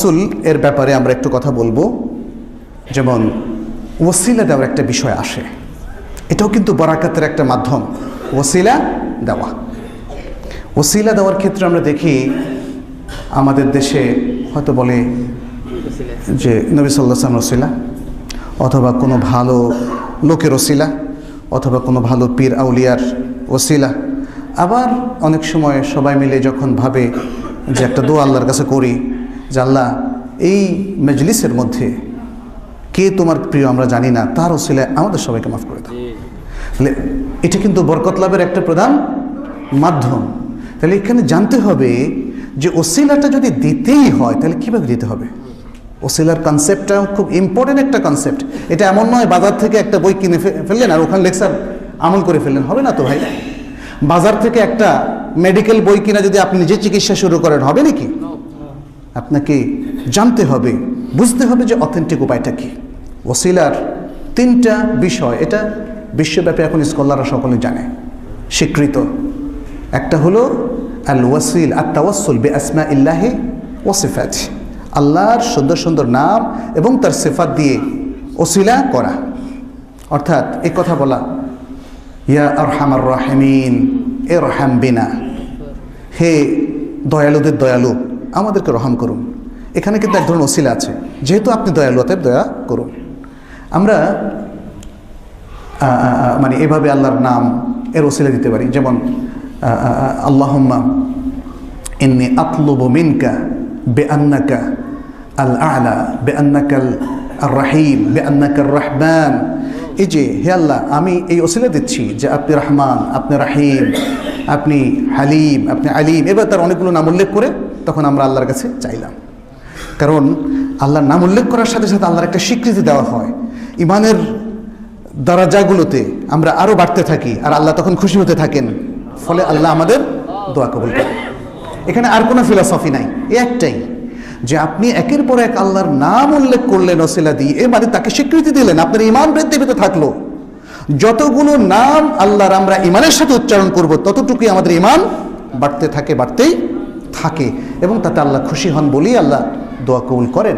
তাওয়াসুল এর ব্যাপারে আমরা একটু কথা বলব। যেমন ওসিলা দেওয়ার একটা বিষয় আসে। এটাও কিন্তু বরাকাতের একটা মাধ্যম, ওসিলা দেওয়া। ওসিলা দেওয়ার ক্ষেত্রে আমরা দেখি আমাদের দেশে হয়তো বলে যে নবী সাল্লাম রসিলা অথবা কোনো ভালো লোকের ওসিলা, অথবা কোনো ভালো পীর আউলিয়ার ওসিলা। আবার অনেক সময় সবাই মিলে যখন ভাবে যে একটা দোয়া আল্লাহর কাছে করি আল্লাহ, এই মজলিসের মধ্যে কে তোমার প্রিয় আমরা জানি না, তার ওসিলায় আমাদের সবাইকে মাফ করে দাও। তাহলে এটা কিন্তু বরকত লাভের একটা প্রধান মাধ্যম। তাহলে এখানে জানতে হবে যে ওসিলাটা যদি দিতেই হয়, তাহলে কীভাবে দিতে হবে? ওসিলার কনসেপ্টটা খুব ইম্পর্টেন্ট একটা কনসেপ্ট এটা এমন নয়, বাজার থেকে একটা বই কিনে ফেললেন আর ওখানে লেকচার আমল করে ফেললেন। হবে না তো ভাই? বাজার থেকে একটা মেডিকেল বই কিনা যদি আপনি নিজে চিকিৎসা শুরু করেন, হবে নাকি? আপনাকে জানতে হবে, বুঝতে হবে যে অথেন্টিক উপায়টা কি। ওসিলার তিনটা বিষয়, এটা বিশ্বব্যাপী এখন স্কলাররা সকলে জানে, স্বীকৃত। একটা হলো আল ওয়াসিল আর তাওয়াসুল বে আসমা ইল্লাহি ওসিফাত আল্লাহর সুন্দর সুন্দর নাম এবং তার সিফাত দিয়ে ওসিলা করা। অর্থাৎ এই কথা বলা, ইয়া আরহামার রাহিমিন এ রহাম বিনা। হে দয়ালুদের দয়ালু আমাদেরকে রহম করুন। এখানে কিন্তু এক ধরনের ওসিলা আছে। যেহেতু আপনি দয়ালু, অতএব দয়া করুন। আমরা মানে এভাবে আল্লাহর নাম এর ওসিলা দিতে পারি। যেমন আল্লাহম্মা ইন্নি আতলুবু মিনকা বে আন্নাকা আল আলা বে আন্নাকাল রাহিম বে আন্নাকার রহমান এই যে, হে আল্লাহ, আমি এই ওসিলা দিচ্ছি যে আপনি রহমান, আপনি রাহিম, আপনি হালিম, আপনি আলিম। এবার তার অনেকগুলো নাম উল্লেখ করে তখন আমরা আল্লাহর কাছে চাইলাম। কারণ আল্লাহর নাম উল্লেখ করার সাথে সাথে আল্লাহর একটা স্বীকৃতি দেওয়া হয়। ইমানের দরাজাগুলোতে আমরা আরও বাড়তে থাকি আর আল্লাহ তখন খুশি হতে থাকেন। ফলে আল্লাহ আমাদের দোয়া কবুল করেন। এখানে আর কোনো ফিলসফি নাই, এ একটাই। যে আপনি একের পর এক আল্লাহর নাম উল্লেখ করলেন, ওসিলা দিয়ে, এ মানে তাকে স্বীকৃতি দিলেন, আপনার ইমান বৃদ্ধি পেতে থাকল। যতগুলো নাম আল্লাহর আমরা ইমানের সাথে উচ্চারণ করব, ততটুকুই আমাদের ইমান বাড়তে থাকে, বাড়তেই থাকে এবং তাতে আল্লাহ খুশি হন বলেই আল্লাহ দোয়া কবুল করেন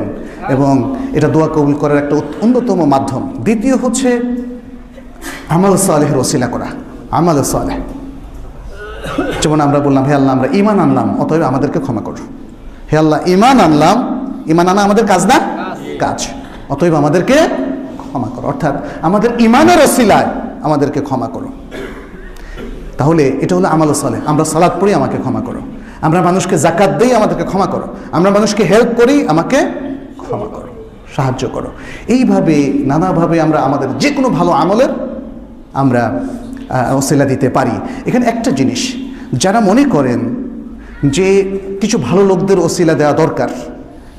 এবং এটা দোয়া কবুল করার একটা অন্যতম মাধ্যম। দ্বিতীয় হচ্ছে আমাল সালেহের ওসিলা করা, আমাল সালেহ। যেমন আমরা বললাম, হে আল্লাহ, আমরা ইমান আনলাম, অতএব আমাদেরকে ক্ষমা করো। হে আল্লাহ ইমান আনলাম ইমান আনা আমাদের কাজ না? কাজ। অতএব আমাদেরকে ক্ষমা করো। অর্থাৎ আমাদের ইমানের ওসিলায় আমাদেরকে ক্ষমা করো। তাহলে এটা হলো আমাল সালে আমরা সালাদ পড়ি আমাকে ক্ষমা করো। আমরা মানুষকে জাকাত দিই, আমাদেরকে ক্ষমা করো। আমরা মানুষকে হেল্প করি, আমাকে ক্ষমা করো, সাহায্য করো। এইভাবে, নানাভাবে আমরা আমাদের যে কোনো ভালো আমলের আমরা ওসিলা দিতে পারি। এখানে একটা জিনিস, যারা মনে করেন যে কিছু ভালো লোকদের ওসিলা দেওয়া দরকার,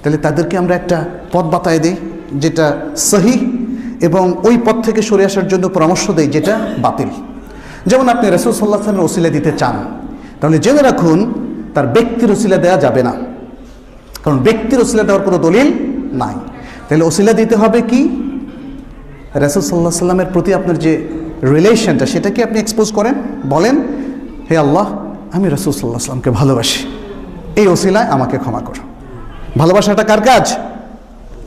তাহলে তাদেরকে আমরা একটা পথ বাতায় দিই, যেটা সহি এবং ওই পথ থেকে সরে আসার জন্য পরামর্শ দেই, যেটা বাতিল। যেমন আপনি রসুল সাল্লাহ সাল্লামের ওসিলা দিতে চান, তাহলে জেনে রাখুন তার ব্যক্তির ওসিলা দেওয়া যাবে না। কারণ ব্যক্তির ওসিলা দেওয়ার কোনো দলিল নাই। তাহলে ওসিলা দিতে হবে কি? রাসুল সাল্লাহ সাল্লামের প্রতি আপনার যে রিলেশনটা, সেটাকে আপনি এক্সপোজ করেন। বলেন, হে আল্লাহ, আমি রসুল সাল্লাহ সাল্লামকে ভালোবাসি। এই ওসিলায় আমাকে ক্ষমা করো। ভালোবাসাটা কার কাজ?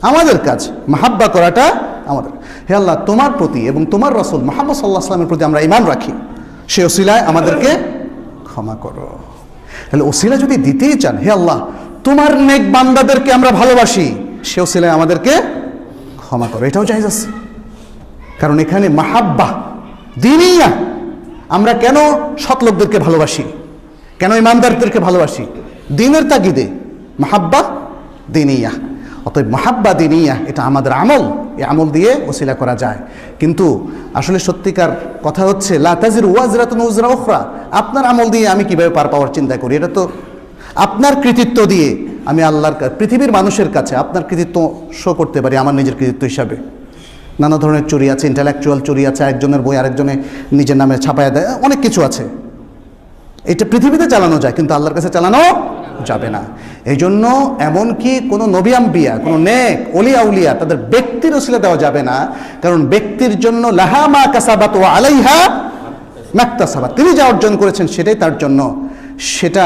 আমাদের কাজ। মাহাব্বা করাটা আমাদের। হে আল্লাহ, তোমার প্রতি এবং তোমার রসুল মোহাম্মদ সাল্লাহ সাল্লামের প্রতি আমরা ইমান রাখি। সে ওসিলায় আমাদেরকে ক্ষমা করো। তাহলে ওসিলা যদি দিতেই চান, হে আল্লাহ, তোমার নেক বান্দাদেরকে আমরা ভালোবাসি, সে ওসিলায় আমাদেরকে ক্ষমা করো। এটাও চাই যাচ্ছে কারণ এখানে মাহাব্বা, দিনিয়া, আমরা কেন সৎ লোকদেরকে ভালোবাসি? কেন ইমানদারদেরকে ভালোবাসি? দিনের তাগিদে। মাহাব্বা, দিনিয়া। অতএব মাহাব্বা দিনিয়া এটা আমাদের আমল। এই আমল দিয়ে ওসিলা করা যায়। কিন্তু আসলে সত্যিকার কথা হচ্ছে লাতাজির ওয়াজরাত নজরা ওখরা আপনার আমল দিয়ে আমি কীভাবে পার পাওয়ার চিন্তা করি? এটা তো আপনার কৃতিত্ব দিয়ে আমি আল্লাহর পৃথিবীর মানুষের কাছে আপনার কৃতিত্ব শো করতে পারি আমার নিজের কৃতিত্ব হিসাবে। নানা ধরনের চুরি আছে ইন্টালেকচুয়াল চুরি আছে একজনের বই আরেকজনে নিজের নামে ছাপায় দেয়, অনেক কিছু আছে। এটা পৃথিবীতে চালানো যায়, কিন্তু আল্লাহর কাছে চালানো যাবে না। এই জন্য এমনকি কোনো নবিয়াম্বিয়া কোনো নেক অলিয়া উলিয়া তাদের ব্যক্তির ওসিলা দেওয়া যাবে না। কারণ ব্যক্তির জন্য লাহামা কাসাবাত ও আলাইহা মাক্তাসাবাত। তিনি যা অর্জন করেছেন সেটাই তার জন্য। সেটা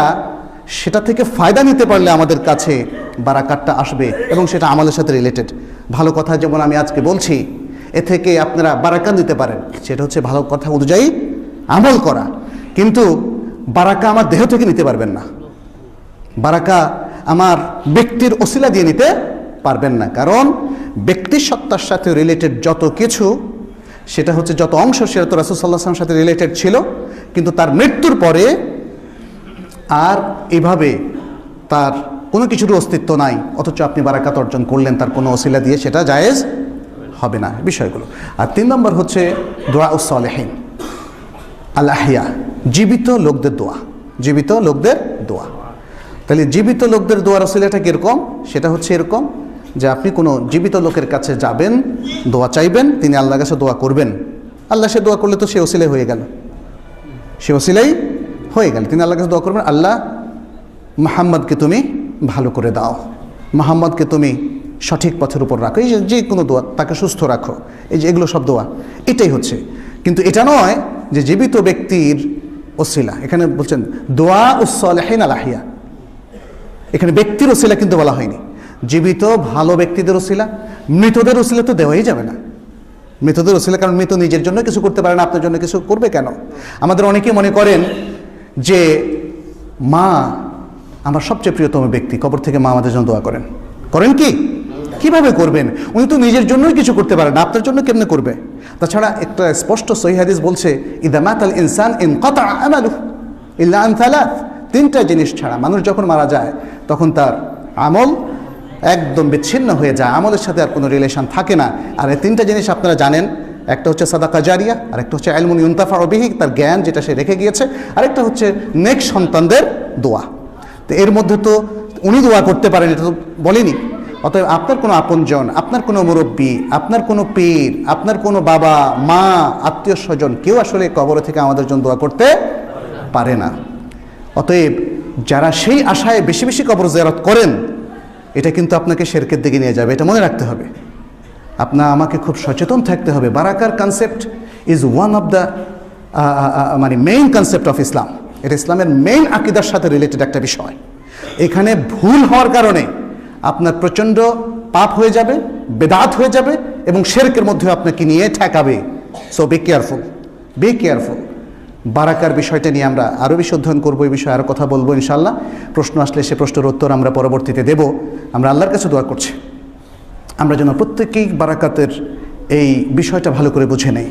সেটা থেকে ফায়দা নিতে পারলে আমাদের কাছে বারাকাতটা আসবে এবং সেটা আমাদের সাথে রিলেটেড ভালো কথা যেমন আমি আজকে বলছি, এ থেকে আপনারা বারাকা দিতে পারেন। সেটা হচ্ছে ভালো কথা অনুযায়ী আমল করা। কিন্তু বারাকা আমার দেহ থেকে নিতে পারবেন না। বারাকা আমার ব্যক্তির অসিলা দিয়ে নিতে পারবেন না। কারণ ব্যক্তি সত্তার সাথে রিলেটেড যত কিছু, সেটা হচ্ছে যত অংশ সেটা তো রাসুসাল্লাহামের সাথে রিলেটেড ছিল, কিন্তু তার মৃত্যুর পরে আর এভাবে তার কোনো কিছুর অস্তিত্ব নাই, অথচ আপনি বারাকাত অর্জন করলেন, তার কোনো অসিলা দিয়ে সেটা জায়েজ হবে না বিষয়গুলো। আর তিন নম্বর হচ্ছে দোয়া উসলেহীন আল্লাহিয়া জীবিত লোকদের দোয়া, জীবিত লোকদের দোয়া। তাহলে জীবিত লোকদের দোয়ার ওসিলাটা কীরকম? সেটা হচ্ছে এরকম যে আপনি কোনো জীবিত লোকের কাছে যাবেন, দোয়া চাইবেন, তিনি আল্লাহর কাছে দোয়া করবেন। আল্লাহ সে দোয়া করলে তো সে ওসিলাই হয়ে গেল। সে ওসিলাই হয়ে গেল। তিনি আল্লাহর কাছে দোয়া করবেন, আল্লাহ, মাহাম্মদকে তুমি ভালো করে দাও। মাহাম্মদকে তুমি সঠিক পথের উপর রাখো। এই যে যে কোনো দোয়া, তাকে সুস্থ রাখো। এই যে এগুলো সব দোয়া, এটাই হচ্ছে। কিন্তু এটা নয় যে জীবিত ব্যক্তির ওসিলা। এখানে বলছেন, দোয়া উসলেহিন আলাহিয়া এখানে ব্যক্তির ওসিলা কিন্তু বলা হয়নি। জীবিত, ভালো ব্যক্তিদের ওসিলা, মৃতদের ওসিলা তো দেওয়াই যাবে না। মৃতদের ওসিলা, কারণ মৃত নিজের জন্য কিছু করতে পারে না, আপনার জন্য কিছু করবে কেন? আমাদের অনেকে মনে করেন যে, মা আমার সবচেয়ে প্রিয়তম ব্যক্তি, কবর থেকে মা আমাদের জন্য দোয়া করেন। করেন কি? কীভাবে করবেন? উনি তো নিজের জন্যই কিছু করতে পারেন আপনার জন্য কেমনে করবে? তাছাড়া একটা স্পষ্ট সহি হাদিস বলছে ইদামাত আল ইনসান ইন কতা আমালু ইল্লা আন তিনটা জিনিস ছাড়া মানুষ যখন মারা যায়, তখন তার আমল একদম বিচ্ছিন্ন হয়ে যায়। আমলের সাথে আর কোনো রিলেশন থাকে না। আর এই তিনটা জিনিস আপনারা জানেন, একটা হচ্ছে সাদাকা জারিয়া আর একটা হচ্ছে আলমুন ইউন্তাফা অবিহি তার জ্ঞান যেটা সে রেখে গিয়েছে। আরেকটা হচ্ছে নেক্সট সন্তানদের দোয়া। তো এর মধ্যে তো উনি দোয়া করতে পারেন, এটা তো বলেনি। অতএব আপনার কোনো আপনজন, আপনার কোনো মুরব্বী, আপনার কোনো পীর, আপনার কোনো বাবা, মা, আত্মীয় স্বজন, কেউ আসলে কবর থেকে আমাদের জন্য দোয়া করতে পারে না। অতএব যারা সেই আশায় বেশি বেশি কবর জেরত করেন, এটা কিন্তু আপনাকে শেরকের দিকে নিয়ে যাবে, এটা মনে রাখতে হবে। আপনার আমাকে খুব সচেতন থাকতে হবে। বারাকার concept is one of the মানে মেইন কনসেপ্ট অফ ইসলাম এটা ইসলামের মেইন আকিদার সাথে রিলেটেড একটা বিষয়। এখানে ভুল হওয়ার কারণে আপনার প্রচণ্ড পাপ হয়ে যাবে, বেদাত হয়ে যাবে এবং শেরকের মধ্যে আপনাকে নিয়ে ঠেকাবে। So be careful be careful বারাকার বিষয়টা নিয়ে আমরা আরও বেশি অধ্যয়ন করব, এই বিষয়ে আরও কথা বলব ইনশাল্লাহ প্রশ্ন আসলে সে প্রশ্নের উত্তর আমরা পরবর্তীতে দেব। আমরা আল্লাহর কাছে দোয়া করছি। আমরা যেন প্রত্যেকেই বারাকাতের এই বিষয়টা ভালো করে বুঝে নেই।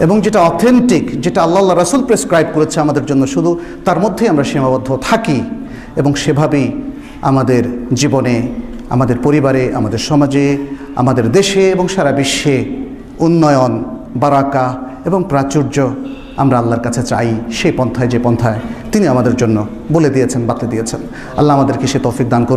এবং যেটা অথেন্টিক যেটা আল্লাহ রাসুল প্রেসক্রাইব করেছে আমাদের জন্য, শুধু তার মধ্যেই আমরা সীমাবদ্ধ থাকি এবং সেভাবেই আমাদের জীবনে, আমাদের পরিবারে, আমাদের সমাজে, আমাদের দেশে এবং সারা বিশ্বে উন্নয়ন, বারাকা এবং প্রাচুর্য আমরা আল্লাহর কাছে চাই সেই পন্থায় যে পন্থায় তিনি আমাদের জন্য বলে দিয়েছেন, বাতলে দিয়েছেন। আল্লাহ আমাদেরকে সে তৌফিক দান